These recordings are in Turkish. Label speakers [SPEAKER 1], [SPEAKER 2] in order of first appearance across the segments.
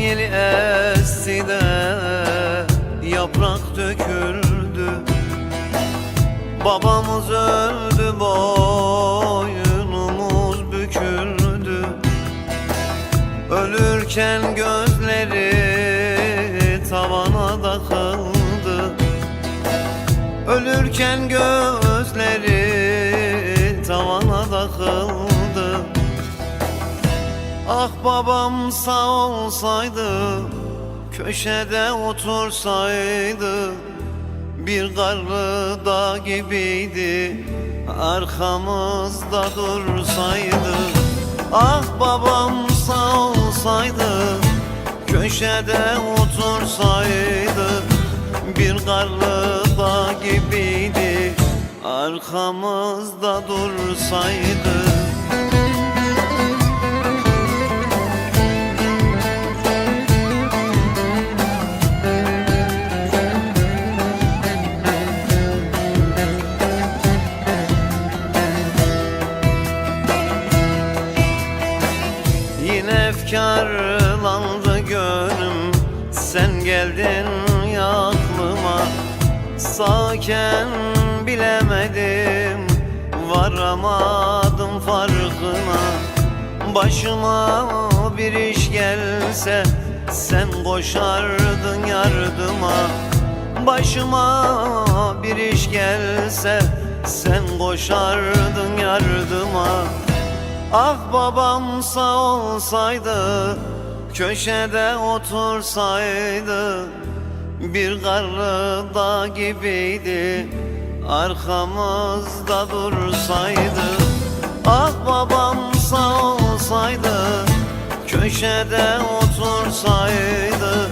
[SPEAKER 1] yel esti de yaprak döküldü. Babamız öldü boynumuz büküldü. Ölürken gözleri tavana takıldı Ölürken gözleri Ah babam sağ olsaydı Köşede otursaydı Bir karlı dağ gibiydi Arkamızda dursaydı. Ah babam sağ olsaydı Köşede otursaydı Bir karlı dağ gibiydi Arkamızda dursaydı efkarlandı gönlüm. Sen geldin ya aklıma. Sağken bilemedim. Varamadım farkına. Başıma bir iş gelse Sen koşardın yardıma. Başıma bir iş gelse Sen koşardın yardıma Ah babam sağ olsaydı Köşede otursaydı Bir karlı dağ gibiydi Arkamızda dursaydı. Ah babam sağ olsaydı Köşede otursaydı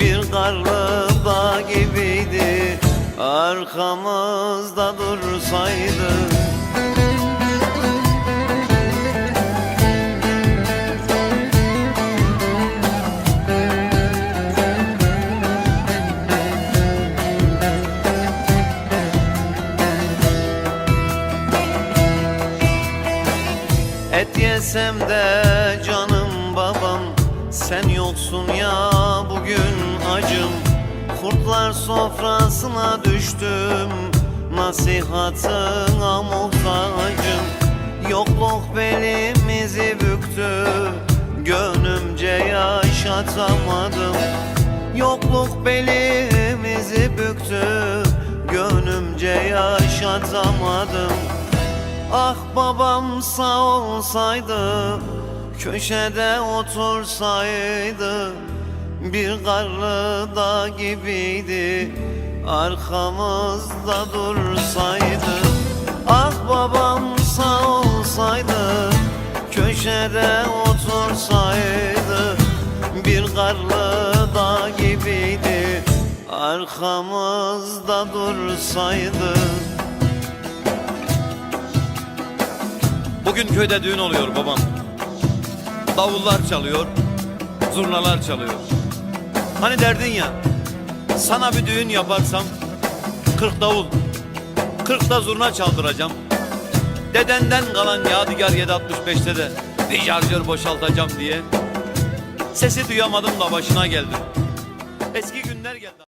[SPEAKER 1] Bir karlı dağ gibiydi Arkamızda dursaydı Et yesem de canım babam Sen yoksun ya bugün acım. Kurtlar sofrasına düştüm Nasihatına muhtacım. Yokluk belimizi büktü Gönlümce yaşatamadım. Yokluk belimizi büktü Gönlümce yaşatamadım Ah babam sağ olsaydı Köşede otursaydı Bir karlı dağ gibiydi Arkamızda dursaydı. Ah babam sağ olsaydı Köşede otursaydı Bir karlı dağ gibiydi Arkamızda dursaydı
[SPEAKER 2] Bugün köyde düğün oluyor babam. Davullar çalıyor, zurnalar çalıyor. Hani derdin ya, sana bir düğün yaparsam 40 davul, 40 da zurna çaldıracağım. Dedenden kalan yadigar 765'te de bir şarjör boşaltacağım diye. Sesi duyamadım da başına geldim. Eski günler geldi.